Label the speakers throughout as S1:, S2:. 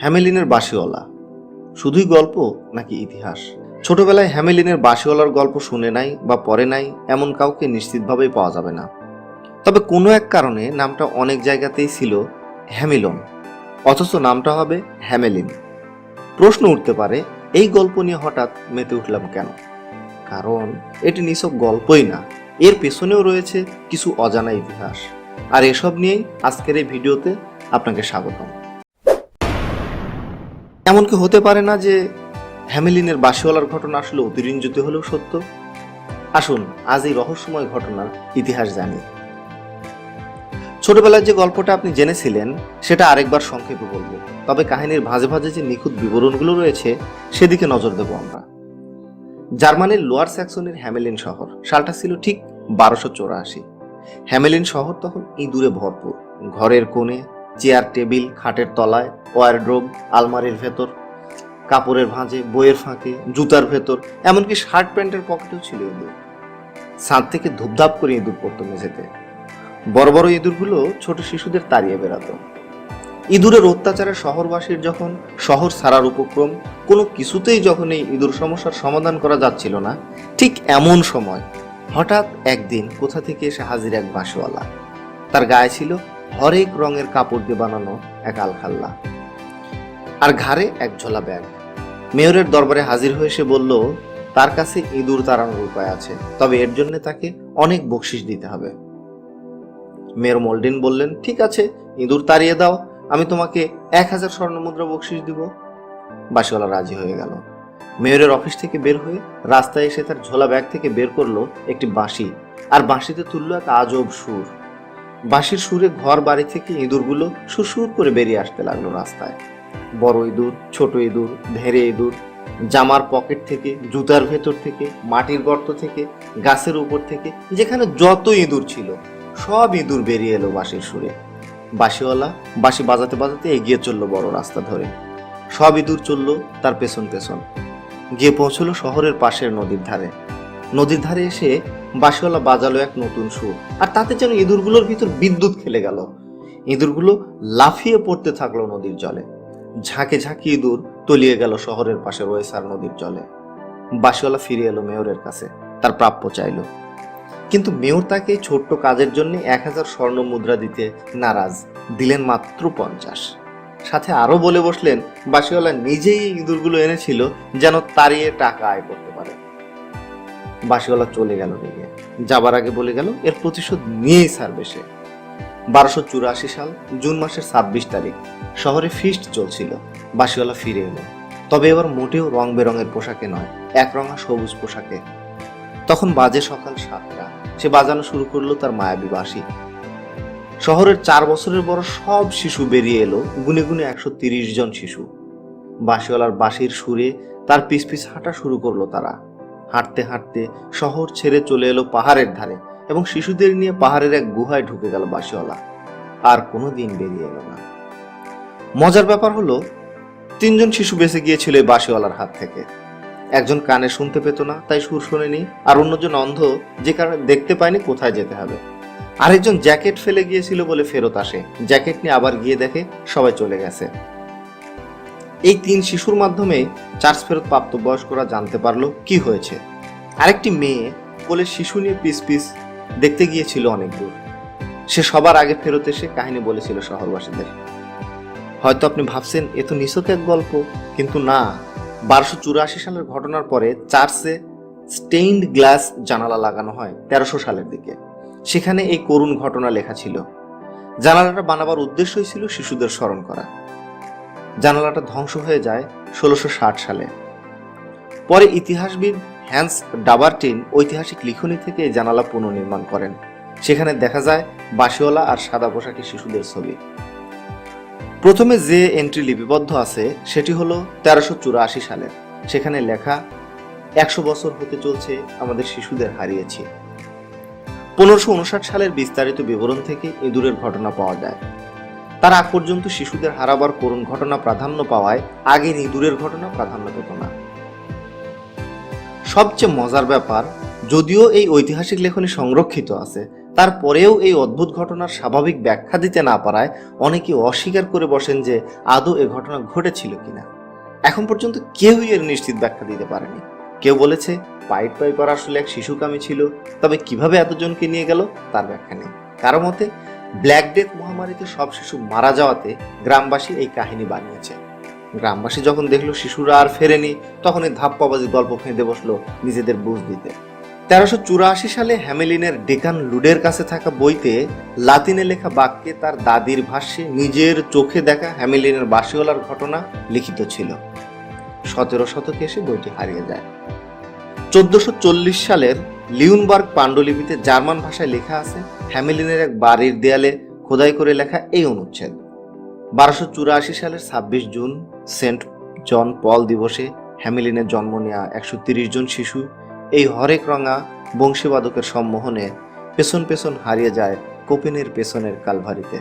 S1: হ্যামেলিনের বাসিওয়ালা শুধুই গল্প নাকি ইতিহাস? ছোটবেলায় হ্যামেলিনের বাসিওয়ালার গল্প শুনে নাই বা পড়ে নাই এমন কাউকে নিশ্চিতভাবেই পাওয়া যাবে না। তবে কোনো এক কারণে নামটা অনেক জায়গাতেই ছিল হ্যামিলন। অথচ নামটা হবে হ্যামেলিন। প্রশ্ন উঠতে পারে, এই গল্প নিয়ে হঠাৎ মেতে উঠলাম কেন? কারণ এটি নিছক গল্পই না। এর পেছনেও রয়েছে কিছু অজানা ইতিহাস। আর এসব নিয়েই আজকের এই ভিডিওতে আপনাকে স্বাগতম। এমনকি হতে পারে না যে হ্যামিলিনের বাসিওয়ালার ঘটনা আসলে অতিরঞ্জিত হলেও সত্য। আসুন, আজ এই রহস্যময় ঘটনার ইতিহাস জানি। ছোটবেলার যে গল্পটা আপনি জেনেছিলেন, সেটা আরেকবার সংক্ষেপে বলব। তবে কাহিনীর ভাঁজে ভাঁজে যে নিখুঁত বিবরণগুলো রয়েছে, সেদিকে নজর দেবো আমরা। জার্মানির লোয়ার স্যাক্সনের হ্যামেলিন শহর, সালটা ছিল ঠিক বারোশো চৌরাশি। হ্যামেলিন শহর তখন ইঁদুরে ভরপুর। ঘরের কোণে চেয়ার টেবিল, খাটের তলায়, ওয়ারড্রোব, আলমারির ভেতর, কাপড়ের ভাঁজে, বইয়ের ফাঁকে, জুতার ভেতর, এমনকি শার্ট প্যান্টের পকেটেও ছিল ইঁদুর। ছাদ থেকে ধূপধাপ করে ইঁদুর পড়তো মেঝেতে। বড় বড় ইঁদুরগুলো ছোট শিশুদের তাড়িয়ে বেড়াতো। ইঁদুরের অত্যাচারে শহরবাসীর যখন শহর ছাড়ার উপক্রম, কোনো কিছুতেই যখন এই ইঁদুর সমস্যার সমাধান করা যাচ্ছিল না, ঠিক এমন সময় হঠাৎ একদিন কোথা থেকে এসে হাজির এক বাঁশওয়ালা। তার গায়ে ছিল হরেক রঙের কাপড় দিয়ে বানানো এক আলখাল্লা। আর ঘাড়ে এক ঝোলা ব্যাগ। মেয়রের দরবারে হাজির হয়ে সে বলল, তার কাছে ইঁদুর তাড়ানোর উপায় আছে, তবে এর জন্য তাকে অনেক বকশিস দিতে হবে। মেয়র মোল্ডিন বললেন, ঠিক আছে, ইঁদুর তাড়িয়ে দাও, আমি তোমাকে এক হাজার স্বর্ণ মুদ্রা বকশিস দিব। বাসিওয়ালা রাজি হয়ে গেল। মেয়রের অফিস থেকে বের হয়ে রাস্তায় এসে তার ঝোলা ব্যাগ থেকে বের করল একটি বাঁশি, আর বাঁশিতে তুললো এক আজব সুর। বাঁশির সুরে ঘর বাড়ি থেকে ইঁদুরগুলো সুরসুর করে বেরিয়ে আসতে লাগল রাস্তায়। বড় ইঁদুর, ছোট ইঁদুর ধেড়ে ইঁদুর, জামার পকেট থেকে, জুতার ভেতর থেকে, মাটির গর্ত থেকে, গাছের উপর থেকে, যেখানে যত ইঁদুর ছিল, সব ইঁদুর বেরিয়ে এলো বাঁশির সুরে। বাঁশিওয়ালা বাঁশি বাজাতে বাজাতে এগিয়ে চলল বড় রাস্তা ধরে। সব ইঁদুর চলল তার পেছন পেছন। গিয়ে পৌঁছলো শহরের পাশের নদীর ধারে। নদীর ধারে এসে বাঁশিওয়ালা বাজালো এক নতুন সুর। আর তাতে যেন ইঁদুরগুলোর ভিতর বিদ্যুৎ খেলে গেল। ইঁদুরগুলো লাফিয়ে পড়তে থাকল নদীর জলে। ঝাঁকে ঝাঁকে ইঁদুর তলিয়ে গেল শহরের পাশে রয়েসার নদীর জলে। বাঁশিওয়ালা ফিরে এলো মেয়রের কাছে, তার প্রাপ্য চাইলো। কিন্তু মেয়র তাকে ছোট্ট কাজের জন্য এক হাজার স্বর্ণ মুদ্রা দিতে নারাজ, দিলেন মাত্র পঞ্চাশ। সাথে আরও বলে বসলেন বাসিওয়ালা নিজেই ইঁদুরগুলো এনেছিল যেন তাড়িয়ে টাকা আয় করতে পারে। বাসিওয়ালা চলে গেল রেগে। যাবার আগে বলে গেল, এর প্রতিশোধ নিয়েই ছাড়বে সে। বারোশো চুরাশি সাল, জুন মাসের ছাব্বিশ তারিখ, শহরে ফিস্ট চলছিল। বাসিওয়ালা ফিরে এলো। তবে এবার মোটেও রং বেরঙের পোশাকে নয়, একরঙা সবুজ পোশাকে। তখন বাজে সকাল সাতটা। সে বাজানো শুরু করল তার মায়াবী বাঁশি। শহরের চার বছরের বড় সব শিশু বেরিয়ে এলো, গুনে গুনে একশো তিরিশ জন শিশু। বাঁশিওয়ালার বাঁশির সুরে তার পিস পিস হাঁটা শুরু করল তারা। হাঁটতে হাঁটতে শহর ছেড়ে চলে এলো পাহাড়ের ধারে এবং শিশুদের নিয়ে পাহাড়ের এক গুহায় ঢুকে গেল বাসিওয়ালা আর কোনো দিন বেরিয়ে এলো না। মজার ব্যাপার হলো, তিনজন শিশু বেঁচে গিয়েছিল এই বাঁশিওয়ালার হাত থেকে। একজন কানে শুনতে পেত না, তাই সুর শোনেনি, আর অন্যজন অন্ধ, যে কারণে দেখতে পায়নি কোথায় যেতে হবে। আরেকজন জ্যাকেট ফেলে গিয়েছিল বলে ফেরত আসে। জ্যাকেট নিয়ে আবার গিয়ে দেখে সবাই চলে গেছে। এই তিন শিশুর মাধ্যমে চার্জ ফেরত প্রাপ্তবয়স্করা জানতে পারল কি হয়েছে। আরেকটি মেয়ে বলে শিশু নিয়ে পিস পিস দেখতে গিয়েছিল অনেক দূর। সে সবার আগে ফেরত এসে কাহিনী বলেছিল শহরবাসীদের। হয়তো আপনি ভাবছেন, এ তো নিছক এক গল্প। কিন্তু না, বারোশো চুরাশি সালের ঘটনার পরে চার্চে স্টেইনড গ্লাস জানালা লাগানো হয় তেরোশো সালের দিকে। সেখানে এই করুণ ঘটনা লেখা ছিল। জানালাটা বানাবার উদ্দেশ্যই ছিল শিশুদের স্মরণ করা। জানালাটা ধ্বংস হয়ে যায় ষোলোশো সালে। পরে ইতিহাসবিদ হ্যান্স ডাবারটিন ঐতিহাসিক লিখনী থেকে জানালা পুনর্নির্মাণ করেন। সেখানে দেখা যায় বাসিওয়ালা আর সাদা পোশাকি শিশুদের ছবি। প্রথমে যে এন্ট্রি লিপিবদ্ধ আছে, সেটি হলো তেরোশো চুরাশি সালের সেখানে লেখা, একশো বছর হতে চলছে, আমাদের শিশুদের হারিয়েছি। পনেরোশো উনষাট সালের বিস্তারিত বিবরণ থেকে ইঁদুরের ঘটনা পাওয়া যায়। তার আগ পর্যন্ত শিশুদের হারাবার করুণ ঘটনা প্রাধান্য পাওয়ায় আগে ইঁদুরের ঘটনা প্রাধান্য পেত না। সবচেয়ে মজার ব্যাপার, যদিও এই ঐতিহাসিক লেখনী সংরক্ষিত আছে তারপরেও এই অদ্ভুত ঘটনার স্বাভাবিক ব্যাখ্যা দিতে না পারায় অনেকে অস্বীকার করে বসেন যে আদৌ এ ঘটনা ঘটেছিল কিনা। এখন পর্যন্ত কেউই এর নিশ্চিত ব্যাখ্যা দিতে পারেনি। কেউ বলেছে, পাইট পাইপার আসলে এক শিশুকামী ছিল, তবে কীভাবে এতজনকে নিয়ে গেল, তার ব্যাখ্যা নেই। কারও মতে ব্ল্যাক ডেথ মহামারীতে সব শিশু মারা যাওয়াতে গ্রামবাসী এই কাহিনী বানিয়েছে। গ্রামবাসী যখন দেখল শিশুরা আর ফেরেনি তখন এই ধাপ্পাবাজি গল্প ফেঁদে বসল নিজেদের বুঝ দিতে। তেরোশো চুরাশি সালে হ্যামেলিনের ডেকান লুডের কাছে থাকা বইতে লাতিনে লেখা বাক্যে তার দাদির ভাষ্যে নিজের চোখে দেখা হ্যামেলিনের বাসিওয়ালার ঘটনা লিখিত ছিল। সতেরো শতকে এসে বইটি হারিয়ে যায়। চোদ্দশো চল্লিশ সালের লিউনবার্গ পাণ্ডুলিপিতে জার্মান ভাষায় লেখা আছে হ্যামেলিনের এক বাড়ির দেয়ালে খোদাই করে লেখা এই অনুচ্ছেদ। বারোশো চুরাশি সালের ছাব্বিশ জুন, সেন্ট জন পল দিবসে হ্যামিলিনের জন্ম নেওয়া একশো জন শিশু এই হরেক রঙা বংশীবাদকের সম্মোহনে পেছন পেছন হারিয়ে যায় কোপেনের পেছনের কালভারিতে।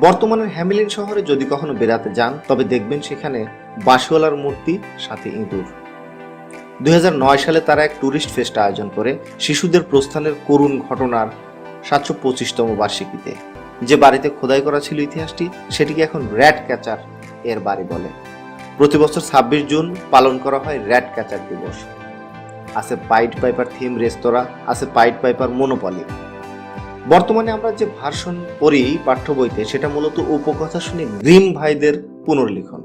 S1: বর্তমানের হ্যামিলিন শহরে যদি কখনো বেড়াতে যান, তবে দেখবেন সেখানে বাঁশওয়ালার মূর্তি সাথে ইঁদুর। দুই হাজার নয় সালে তারা এক ট্যুরিস্ট ফেস্ট আয়োজন করে শিশুদের প্রস্থানের করুণ ঘটনার সাতশো পঁচিশতম বার্ষিকীতে। যে বাড়িতে খোদাই করা ছিল ইতিহাসটি, সেটিকে এখন র্যাট ক্যাচার এর বাড়ি বলে। প্রতি বছর ছাব্বিশ জুন পালন করা হয় র্যাট ক্যাচার দিবস। আছে পাইট পাইপার থিম রেস্তোরাঁ, আছে পাইট পাইপার মনোপলি। বর্তমানে আমরা যে ভার্সন পড়ি পাঠ্য বইতে, সেটা মূলত উপকথা শুনে গ্রিম ভাইদের পুনর্লিখন।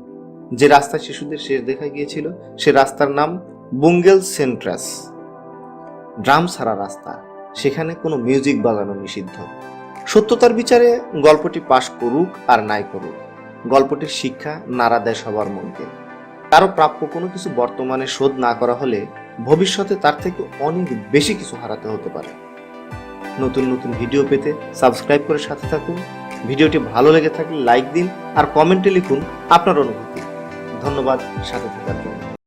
S1: যে রাস্তায় শিশুদের শেষ দেখা গিয়েছিল, সে রাস্তার নাম বুঙ্গেল সেন্ট্রাস ড্রাম ছাড়া রাস্তা, সেখানে কোনো মিউজিক বাজানো নিষিদ্ধ। সত্যতার বিচারে গল্পটি পাশ করুক আর নাই করুক। গল্পটির শিক্ষা নাড়া দেয় সবার মনকে। কারও প্রাপ্য কোনো কিছু বর্তমানে শোধ না করা হলে ভবিষ্যতে তার থেকে অনেক বেশি কিছু হারাতে হতে পারে। নতুন নতুন ভিডিও পেতে সাবস্ক্রাইব করে সাথে থাকুন। ভিডিওটি ভালো লেগে থাকলে লাইক দিন আর কমেন্টে লিখুন আপনার অনুভূতি। ধন্যবাদ সাথে থাকার জন্য।